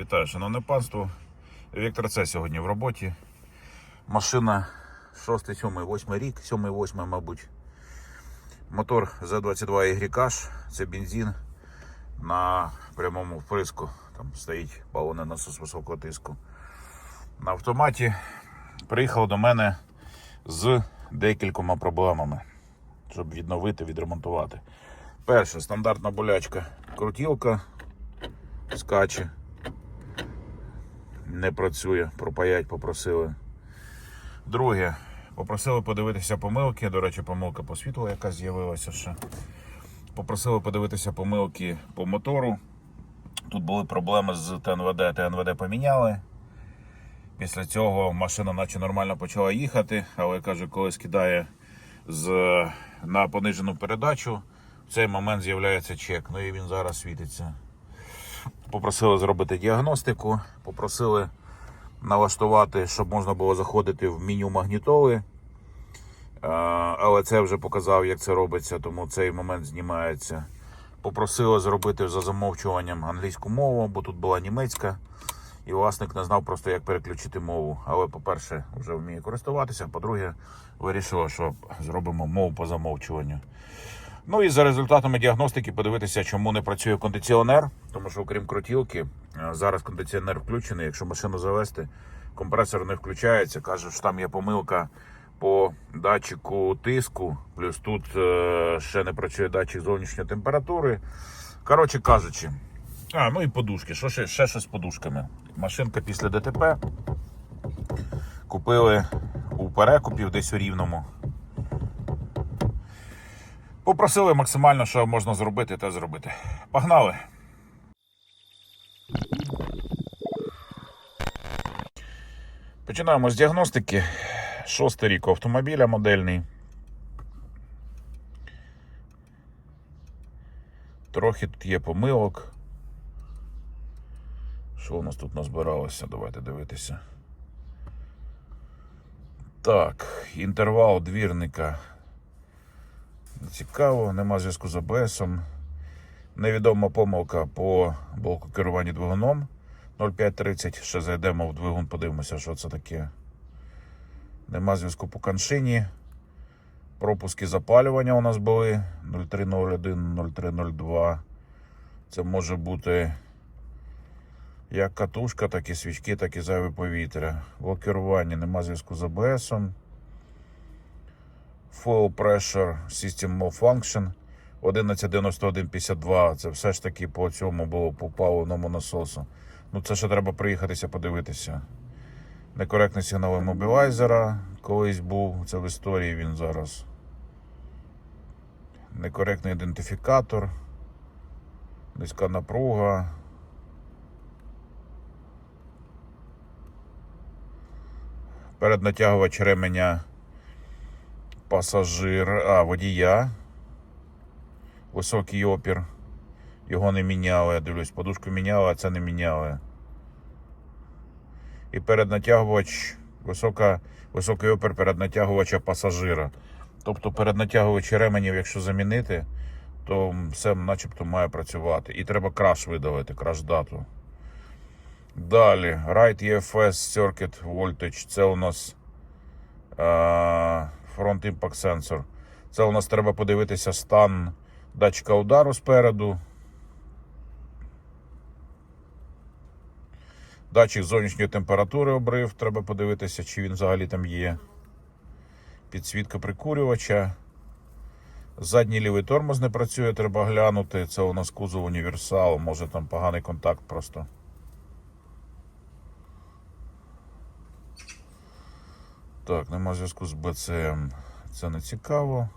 Вітаю, шановне панство. Віктор це сьогодні в роботі. Машина 6, 7, 8 рік, 7, 8, мабуть. Мотор Z22 YH, це бензин на прямому вприску. Там стоїть балонний насос високого тиску. На автоматі приїхав до мене з декількома проблемами, щоб відновити, відремонтувати. Перша стандартна болячка. Крутілка скаче. Не працює, пропаять попросили. Друге, попросили подивитися помилки. До речі, помилка по світлу, яка з'явилася ще. Попросили подивитися помилки по мотору. Тут були проблеми з ТНВД, ТНВД поміняли. Після цього машина наче нормально почала їхати, але каже, коли скидає з, на понижену передачу, в цей момент з'являється чек. Ну і він зараз світиться. Попросили зробити діагностику, попросили налаштувати, щоб можна було заходити в меню магнітоли. Е, Але це вже показав, як це робиться, тому цей момент знімається. Попросили зробити за замовчуванням англійську мову, бо тут була німецька. І власник не знав просто, як переключити мову. Але, по-перше, вже вміє користуватися. По-друге, вирішили, що зробимо мову по замовчуванню. Ну і за результатами діагностики подивитися, чому не працює кондиціонер, тому що окрім крутілки, е, зараз кондиціонер включений. Якщо машину завести, компресор не включається. Каже, що там є помилка по датчику тиску, плюс тут е, ще не працює датчик зовнішньої температури. Коротше кажучи, а, ну і подушки. Що ще, ще щось з подушками. Машинка після ДТП. Купили у перекупів десь у рівному. Попросили максимально, що можна зробити, те зробити. Погнали! Починаємо з діагностики. Шостий рік автомобіля модельний. Трохи тут є помилок. Що у нас тут назбиралося? Давайте дивитися. Так, інтервал двірника Цікаво, нема зв'язку з АБСом. Невідома помилка по блоку керування двигуном 0530. Ще зайдемо в двигун, подивимося, що це таке. Нема зв'язку по каншині. Пропуски запалювання у нас були 0301, 0302. Це може бути як катушка, так і свічки, так і зайве повітря. Блок керування нема зв'язку з АБСом. Full Pressure System Malfunction 119152. Це все ж таки по цьому було по паливному насосу. Ну це ще треба приїхатися подивитися. Некоректний сигнал іммобілайзера колись був, це в історії він зараз. Некоректний ідентифікатор, низька напруга. Переднатягувач ременя пасажир, а водія. Високий опір. Його не міняли. Я дивлюсь, подушку міняли, а це не міняли. І переднатягувач, висока, високий опір переднатягувача пасажира. Тобто переднатягувач ременів, якщо замінити, то все начебто має працювати. І треба краш видалити, краш дату. Далі, Right EFS Circuit Voltage. Це у нас. А, Front Impact Sensor. Це у нас треба подивитися стан датчика удару спереду. Датчик зовнішньої температури обрив. Треба подивитися, чи він взагалі там є. Підсвітка прикурювача. Задній лівий тормоз не працює, треба глянути. Це у нас кузов універсал, може там поганий контакт просто. Так, нема зв'язку з БЦМ. Це не цікаво.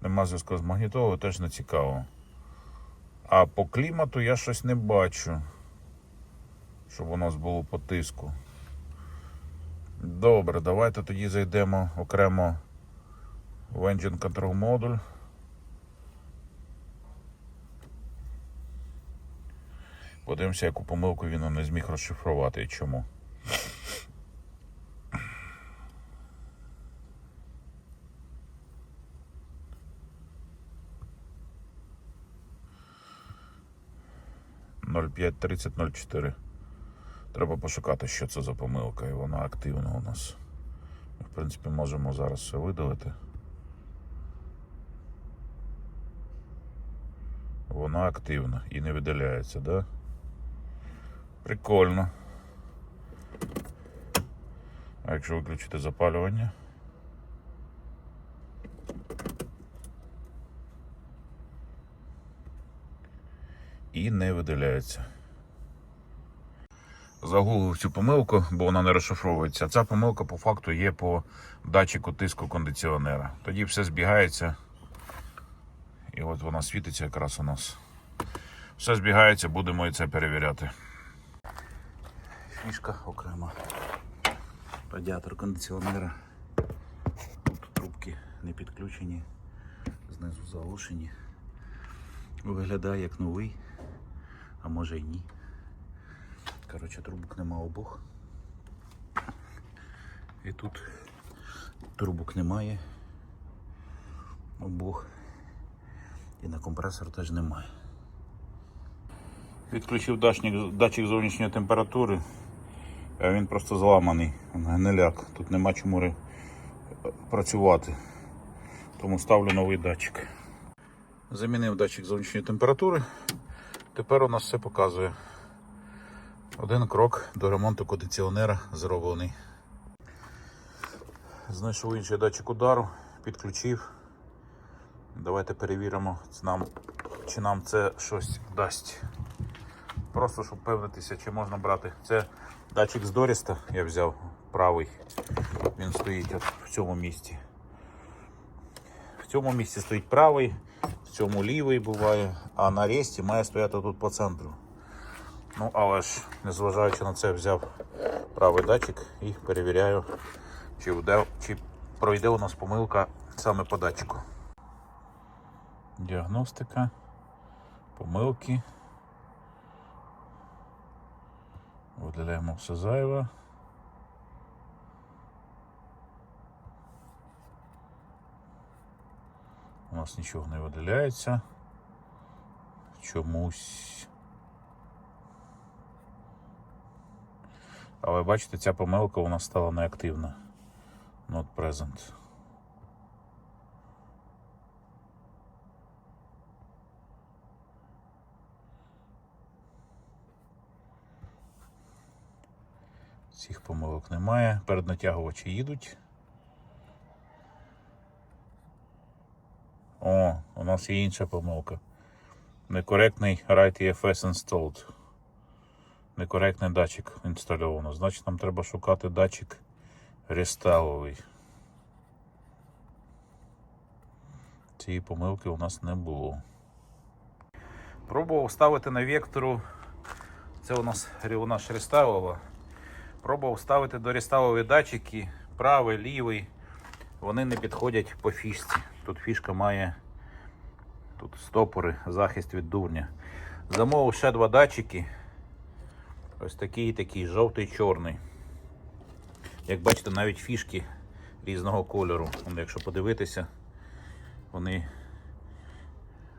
Нема зв'язку з магнітолою, теж не цікаво. А по клімату я щось не бачу. Щоб у нас було по тиску. Добре, давайте тоді зайдемо окремо в Engine Control модуль. Подивимося, яку помилку він не зміг розшифрувати і чому. Ноль п'ять тридцять ноль чотири. Треба пошукати, що це за помилка, і вона активна у нас. Ми, в принципі, можемо зараз все видалити. Вона активна і не видаляється, да? Прикольно. А якщо виключити запалювання? І не видаляється. Загуглив цю помилку, бо вона не розшифровується. Ця помилка по факту є по датчику тиску кондиціонера. Тоді все збігається. І от вона світиться якраз у нас. Все збігається, будемо і це перевіряти. Фішка окрема. Радіатор кондиціонера. Тут трубки не підключені, знизу заглушені. Виглядає як новий, а може й ні. Коротше, трубок нема обох. І тут трубок немає. Обох. І на компресор теж немає. Відключив датчик, датчик зовнішньої температури, а він просто зламаний, гниляк. Тут нема чому працювати. Тому ставлю новий датчик. Замінив датчик зовнішньої температури. Тепер у нас все показує. Один крок до ремонту кондиціонера зроблений. Знайшов інший датчик удару, підключив. Давайте перевіримо, чи нам, це щось дасть. Просто щоб впевнитися, чи можна брати. Це датчик з Доріста я взяв правий. Він стоїть от в цьому місці. В цьому місці стоїть правий, в цьому лівий буває, а на ресті має стояти тут по центру. Ну, але ж, незважаючи на це, взяв правий датчик і перевіряю, чи, вде, чи пройде у нас помилка саме по датчику. Діагностика, помилки. Видаляємо все зайве. Нас нічого не видаляється. Чомусь. Але бачите, ця помилка у нас стала неактивна. Not present. Цих помилок немає. Переднатягувачі їдуть. О, у нас є інша помилка. Некоректний Right EFS installed. Некоректний датчик інстальовано. Значить, нам треба шукати датчик рестайловий. Цієї помилки у нас не було. Пробував ставити на вектору. Це у нас рівна рестайлова. Пробував ставити до рестайлові датчики, правий, лівий. Вони не підходять по фішці. Тут фішка має тут стопори, захист від дурня. Замовив ще два датчики. Ось такий, такий, жовтий, чорний. Як бачите, навіть фішки різного кольору. Якщо подивитися, вони,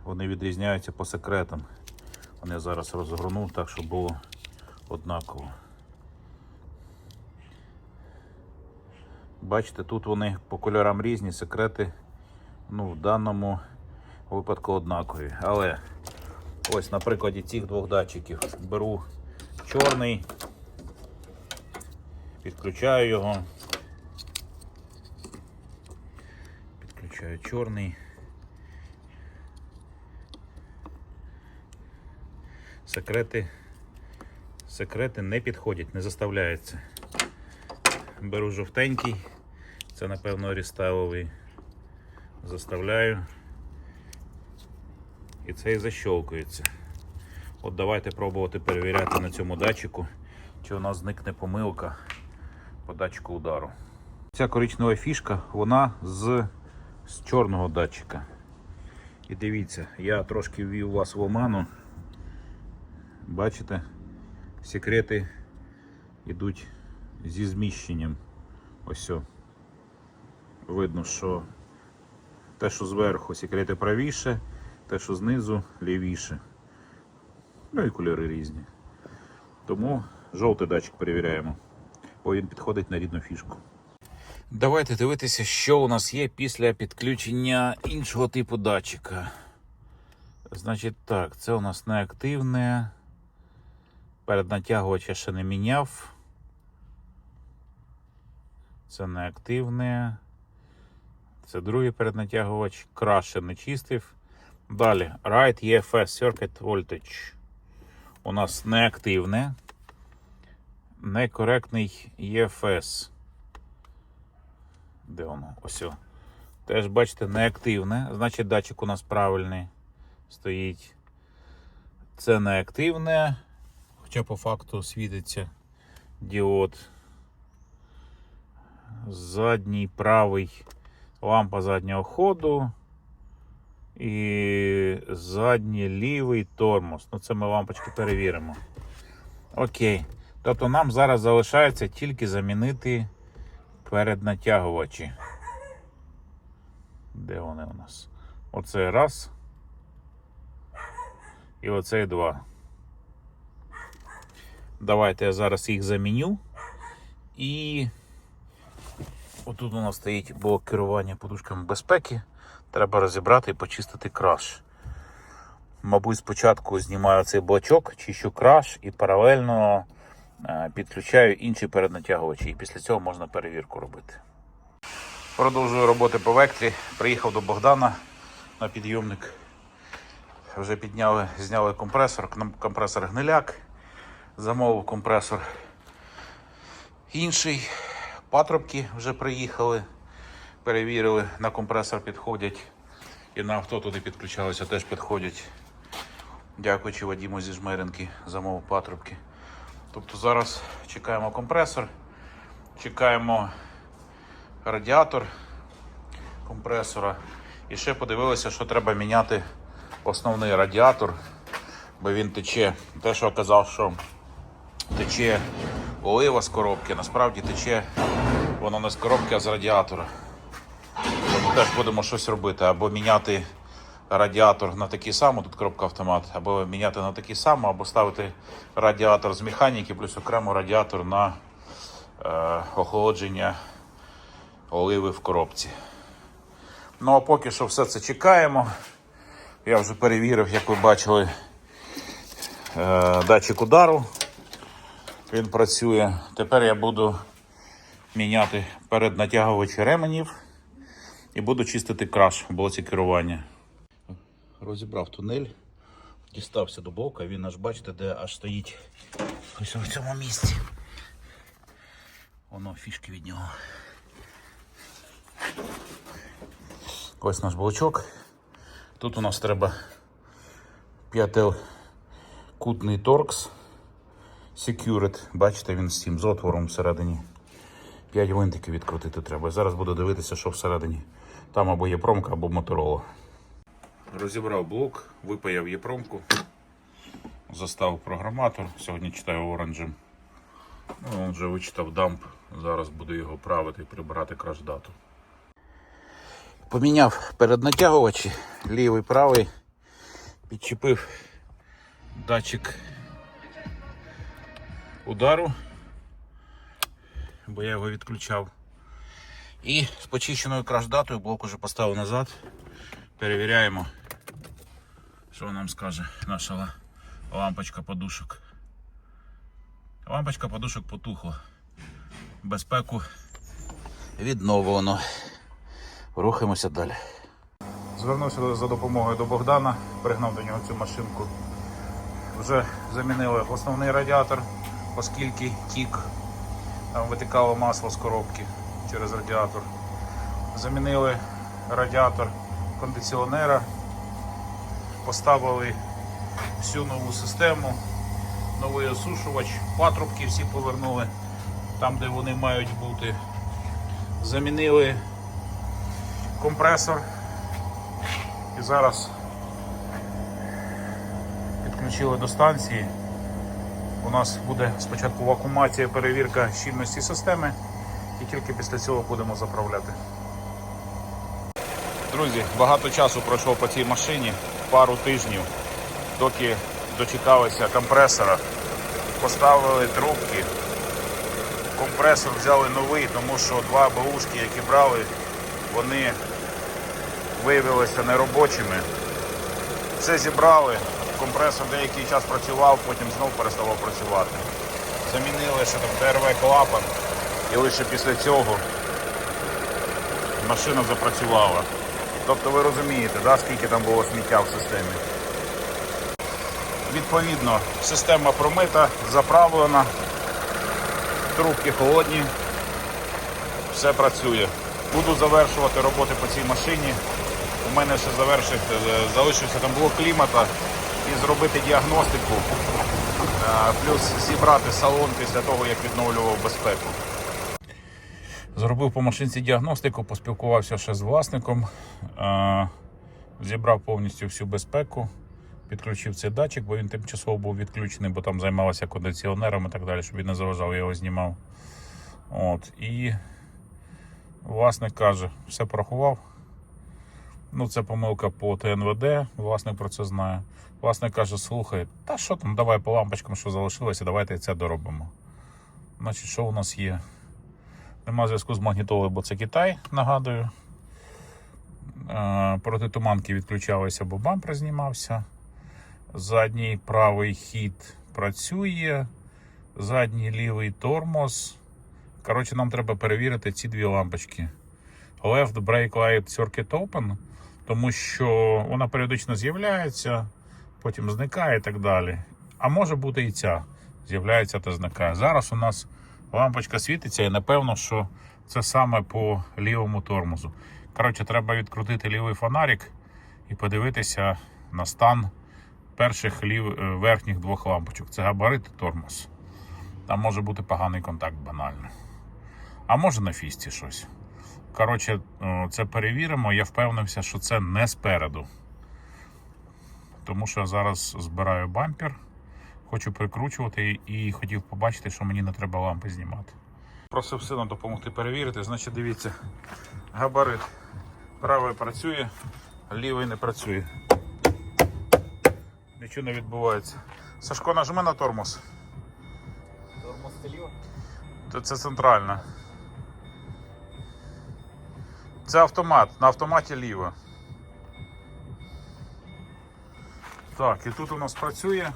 вони відрізняються по секретам. Вони зараз розгорнув так, щоб було однаково. Бачите, тут вони по кольорам різні, секрети ну, в даному випадку однакові. Але ось на прикладі цих двох датчиків беру чорний, підключаю його. Підключаю чорний. Секрети, секрети не підходять, не заставляються. Беру жовтенький, це напевно рестайловий. Заставляю. І цей защолкується. От давайте пробувати перевіряти на цьому датчику, чи у нас зникне помилка по датчику удару. Ця коричнева фішка, вона з, з чорного датчика. І дивіться, я трошки ввів вас в оману. Бачите, секрети йдуть зі зміщенням. Ось. Видно, що те, що зверху секрети правіше, те, що знизу лівіше. Ну і кольори різні. Тому жовтий датчик перевіряємо, бо він підходить на рідну фішку. Давайте дивитися, що у нас є після підключення іншого типу датчика. Значить так, це у нас неактивне. Перед натягувача ще не міняв. Це неактивне. Це другий переднатягувач. Краще не чистив. Далі Right EFS Circuit Voltage. У нас неактивне. Некоректний EFS. Де воно? Ось. о. Теж бачите, неактивне. Значить, датчик у нас правильний стоїть. Це неактивне. Хоча по факту світиться діод. Задній правий лампа заднього ходу. І задній лівий тормоз. Ну, це ми лампочки перевіримо. Окей. Тобто нам зараз залишається тільки замінити переднатягувачі. Де вони у нас? Оце раз. І оцей два. Давайте я зараз їх заміню. І отут у нас стоїть блок керування подушками безпеки. Треба розібрати і почистити краш. Мабуть, спочатку знімаю цей блочок, чищу краш і паралельно е, підключаю інші переднатягувачі. І після цього можна перевірку робити. Продовжую роботи по вектрі. Приїхав до Богдана на підйомник. Вже підняли, зняли компресор, компресор гниляк. Замовив компресор інший. Патрубки вже приїхали, перевірили, на компресор підходять. І на авто туди підключалися, теж підходять. Дякуючи Вадиму зі жмеренки, замовив патрубки. Тобто зараз чекаємо компресор, чекаємо радіатор компресора. І ще подивилися, що треба міняти основний радіатор, бо він тече. Те, що казав, що тече олива з коробки, насправді тече воно не з коробки, а з радіатора. Тому теж будемо щось робити. Або міняти радіатор на такий самий, тут коробка автомат, або міняти на такий самий, або ставити радіатор з механіки, плюс окремо радіатор на е, охолодження оливи в коробці. Ну а поки що все це чекаємо. Я вже перевірив, як ви бачили, е, датчик удару. Він працює. Тепер я буду міняти переднатягувачі ременів і буду чистити краш в блоці керування. Розібрав тунель, дістався до блока, він аж бачите, де аж стоїть ось в цьому місці. Воно фішки від нього. Ось наш блочок. Тут у нас треба п'ятикутний торкс Secured. Бачите, він з цим з отвором всередині. 5 гвинтиків відкрутити треба. Зараз буду дивитися, що всередині. Там або є промка, або моторола. Розібрав блок, випаяв є промку, заставив програматор. Сьогодні читаю оранжем. Ну, він вже вичитав дамп. Зараз буду його правити і прибирати краш-дату. Поміняв переднатягувачі, лівий, правий, підчепив датчик удару, бо я його відключав. І з почищеною краш-датою блок уже поставив назад. Перевіряємо, що нам скаже наша лампочка подушок. Лампочка подушок потухла. Безпеку відновлено. Рухаємося далі. Звернувся за допомогою до Богдана, пригнав до нього цю машинку. Вже замінили основний радіатор, оскільки тік, витикало масло з коробки через радіатор. Замінили радіатор кондиціонера, поставили всю нову систему, новий осушувач, патрубки всі повернули там, де вони мають бути. Замінили компресор і зараз підключили до станції. У нас буде спочатку вакуумація, перевірка щільності системи і тільки після цього будемо заправляти. Друзі, багато часу пройшло по цій машині, пару тижнів, доки дочекалися компресора. поставили трубки. Компресор взяли новий, тому що два баушки, які брали, вони виявилися неробочими. Все зібрали, компресор деякий час працював, потім знов переставав працювати. Замінили ще там ТРВ клапан і лише після цього машина запрацювала. Тобто ви розумієте, да, скільки там було сміття в системі. Відповідно, система промита, заправлена, трубки холодні, все працює. Буду завершувати роботи по цій машині. У мене ще завершить, е, залишився там блок клімата і зробити діагностику, е, плюс зібрати салон після того, як відновлював безпеку. Зробив по машинці діагностику, поспілкувався ще з власником, е, зібрав повністю всю безпеку, підключив цей датчик, бо він тимчасово був відключений, бо там займалися кондиціонером і так далі, щоб він не заважав, я його знімав. От, і власник каже, все порахував. Ну, це помилка по ТНВД, власник про це знає. Власник каже, слухай, та що там, давай по лампочкам, що залишилося, давайте це доробимо. Значить, що у нас є? Нема зв'язку з магнітолою, бо це Китай, нагадую. Е, Протитуманки відключалися, бо бампер знімався. Задній правий хід працює, задній лівий тормоз. Коротше, нам треба перевірити ці дві лампочки. Left Brake Light Circuit Open, тому що вона періодично з'являється, потім зникає і так далі. А може бути і ця з'являється та зникає. Зараз у нас лампочка світиться, і напевно, що це саме по лівому тормозу. Коротше, треба відкрутити лівий фонарик і подивитися на стан перших лів... е, верхніх двох лампочок. Це габарит і тормоз. Там може бути поганий контакт банально. А може на фісті щось. Коротше, це перевіримо. Я впевнився, що це не спереду. Тому що я зараз збираю бампер, хочу прикручувати і хотів побачити, що мені не треба лампи знімати. Просив сина допомогти перевірити. Значить, дивіться, габарит правий працює, лівий не працює. Нічого не відбувається. Сашко, нажми на тормоз. Тормоз сліва. То Це центральна. Це автомат. На автоматі ліво. Так, і тут у нас працює,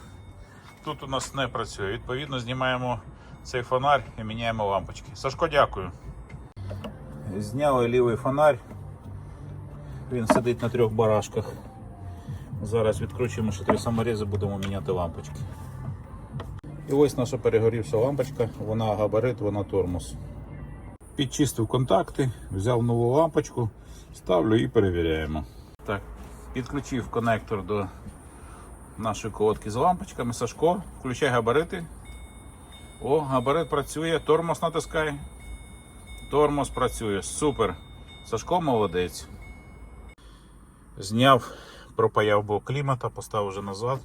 тут у нас не працює. Відповідно, знімаємо цей фонарь і міняємо лампочки. Сашко, дякую. Зняли лівий фонарь. Він сидить на трьох барашках. Зараз відкручуємо ще три саморізи, будемо міняти лампочки. І ось наша перегорівша лампочка, вона габарит, вона тормоз. Підчистив контакти, взяв нову лампочку, ставлю і перевіряємо. Так, підключив конектор до нашої колодки з лампочками. Сашко, включай габарити. О, габарит працює, тормоз натискай. Тормоз працює. Супер. Сашко молодець. Зняв, пропаяв блок клімата, поставив вже назад.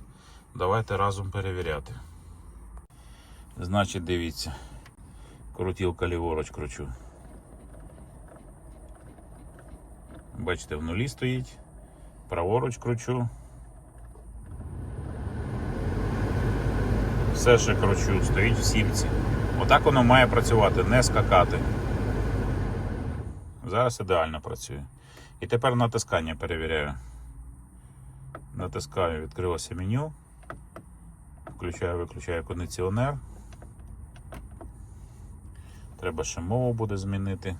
Давайте разом перевіряти. Значить, дивіться. Крутілка ліворуч кручу. Бачите, в нулі стоїть. Праворуч кручу. Все ще кручу, стоїть в сімці. Отак воно має працювати, не скакати. Зараз ідеально працює. І тепер натискання перевіряю. Натискаю, відкрилося меню. Включаю, виключаю кондиціонер. Треба ще мову буде змінити.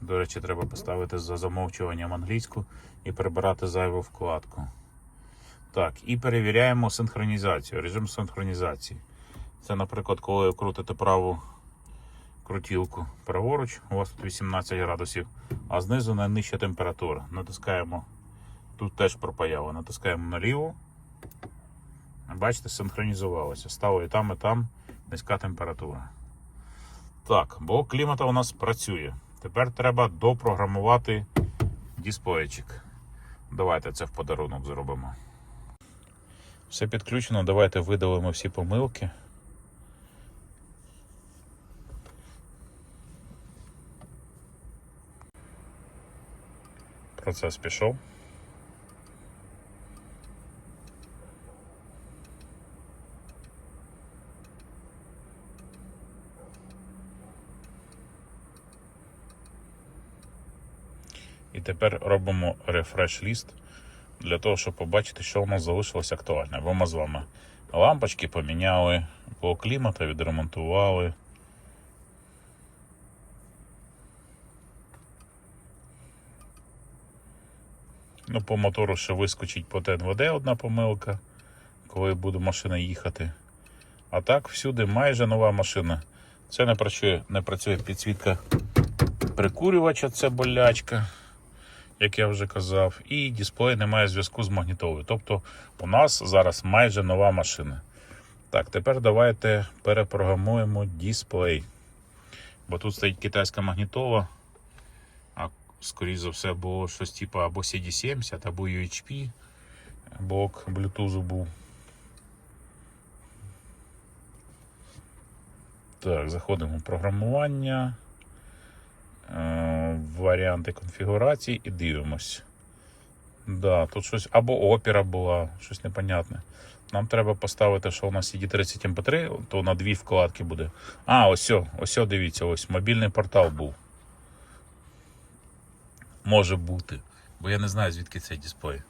До речі, треба поставити за замовчуванням англійську і прибирати зайву вкладку. Так, і перевіряємо синхронізацію, режим синхронізації. Це, наприклад, коли крутите праву крутілку праворуч, у вас тут 18 градусів, а знизу найнижча температура. Натискаємо, тут теж пропаяло, натискаємо наліво. Бачите, синхронізувалося. Стало і там, і там низька температура. Так, бо клімата у нас працює. Тепер треба допрограмувати дисплейчик. Давайте це в подарунок зробимо. Все підключено, давайте видалимо всі помилки. Процес пішов. І тепер робимо рефреш ліст для того, щоб побачити, що у нас залишилось актуальне. Бо ми з вами лампочки поміняли, по клімату відремонтували. Ну, по мотору ще вискочить по ТНВД одна помилка, коли буде машина їхати. А так, всюди майже нова машина. Це не працює, не працює підсвітка прикурювача, це болячка, як я вже казав. І дисплей не має зв'язку з магнітолою. Тобто у нас зараз майже нова машина. Так, тепер давайте перепрограмуємо дисплей. Бо тут стоїть китайська магнітола. А скоріш за все було щось типу або CD70, або UHP. Блок Bluetooth був. Так, заходимо в програмування, е, варіанти конфігурації і дивимось. Да, тут щось або опера була, щось непонятне. Нам треба поставити, що у нас CD30 MP3, то на дві вкладки буде. А, ось, ось, дивіться, ось мобільний портал був. Може бути. Бо я не знаю, звідки цей дисплей.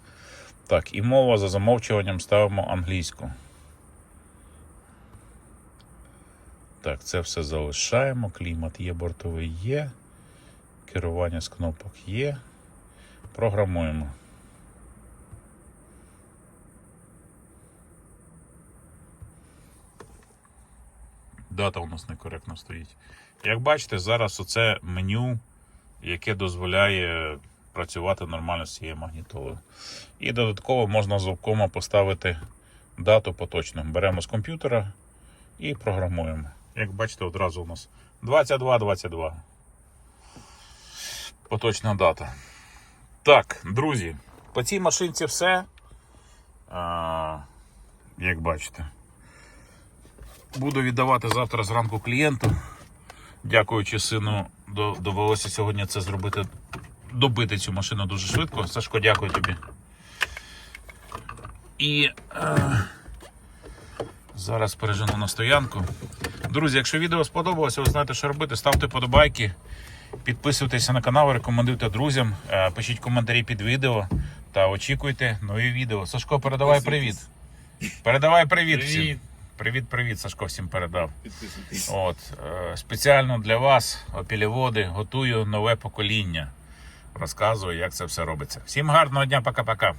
Так, і мова за замовчуванням ставимо англійську. Так, це все залишаємо. Клімат є, бортовий є. Керування з кнопок є. Програмуємо. Дата у нас некоректно стоїть. Як бачите, зараз оце меню, яке дозволяє працювати нормально з цією магнітолою. І додатково можна з обкома поставити дату поточну. Беремо з комп'ютера і програмуємо. Як бачите, одразу у нас 22-22. Поточна дата. Так, друзі, по цій машинці все. А, як бачите. Буду віддавати завтра зранку клієнту. Дякуючи сину, довелося сьогодні це зробити, добити цю машину дуже швидко. Сашко, дякую тобі. І е, зараз пережену на стоянку. Друзі, якщо відео сподобалося, ви знаєте, що робити. Ставте подобайки, підписуйтеся на канал, рекомендуйте друзям, е, пишіть коментарі під відео та очікуйте нові відео. Сашко, передавай привіт. Передавай привіт, всім. Привіт. Привіт, привіт, Сашко всім передав. От, е, спеціально для вас, опіліводи, готую нове покоління. Розказую, як це все робиться. Всім гарного дня, пока-пока.